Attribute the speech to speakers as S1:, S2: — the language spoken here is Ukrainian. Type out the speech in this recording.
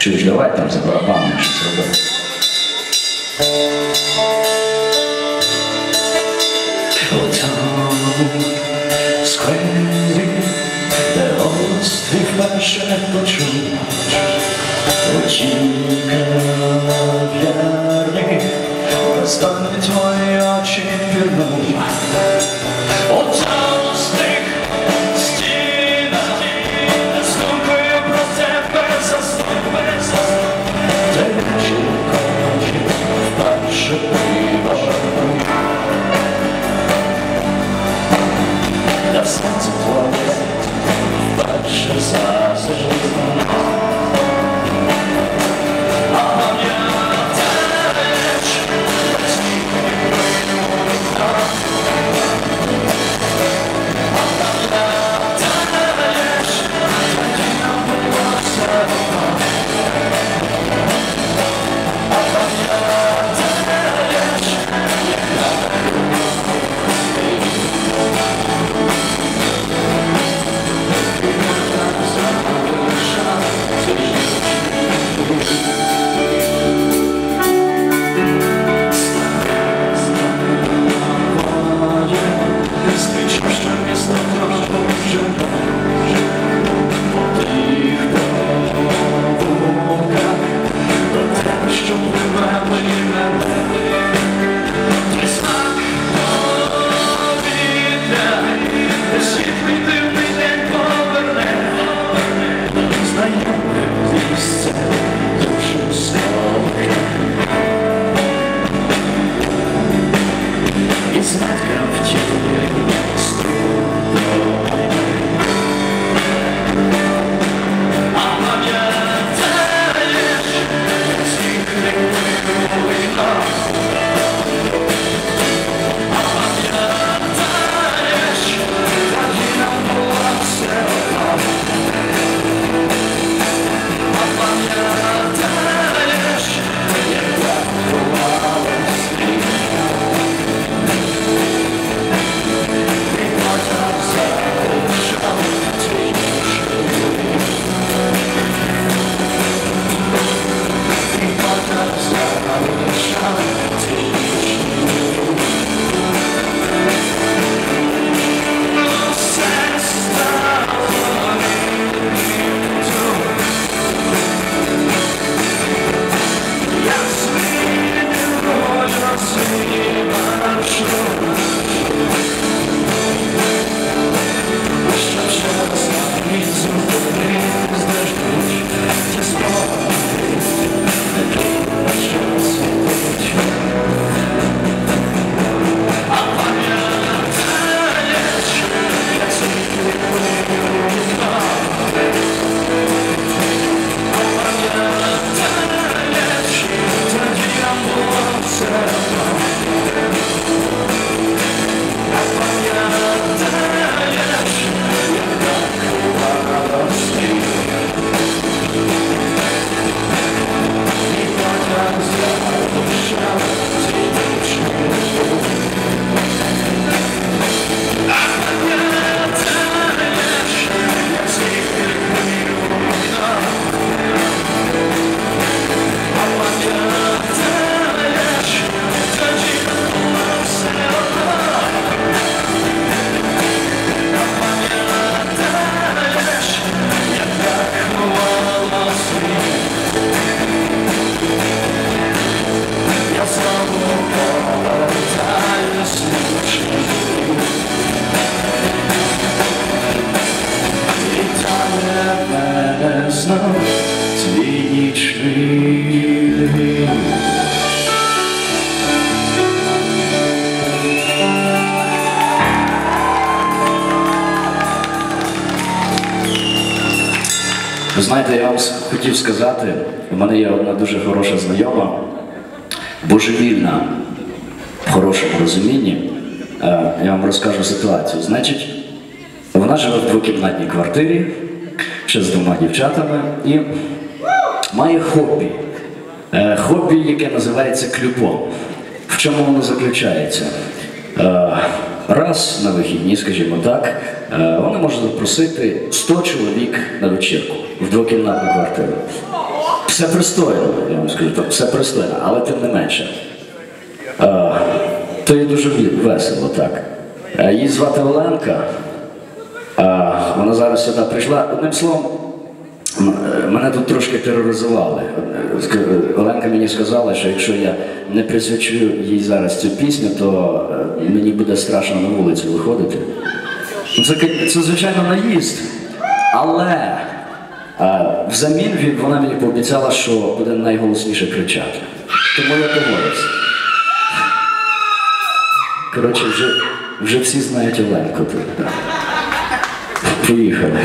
S1: Чуєш, давай там за барабанами щось робити. Сквері, де голос твій вперше почув, очінка в'ярні, бездонні твої очі Ви знаєте, я вам хотів сказати, у мене є одна дуже хороша знайома, божевільна в хорошому розумінні. Е, Я вам розкажу ситуацію. Значить, вона живе в двокімнатній квартирі, ще з двома дівчатами, і має хобі. Е, Хобі, яке називається клюбо. В чому воно заключається? Раз на вихідні, скажімо так, е, вона може запросити 100 чоловік на вечірку в двокімнатну квартиру. Все пристойно, я вам скажу, так, все пристойно, але тим не менше. Е, то є дуже весело, так. Е, її звати Оленка. Вона зараз сюди прийшла. Одним словом, мене тут трошки тероризували. Е, Оленка мені сказала, що якщо я не присвячу їй зараз цю пісню, то е, мені буде страшно на вулицю виходити. Ну, Це, це звичайно, наїзд. Але е, взамін вона мені пообіцяла, що буде найголосніше кричати. Тому я погодився. Коротше, вже, вже всі знають Оленку. Поїхали.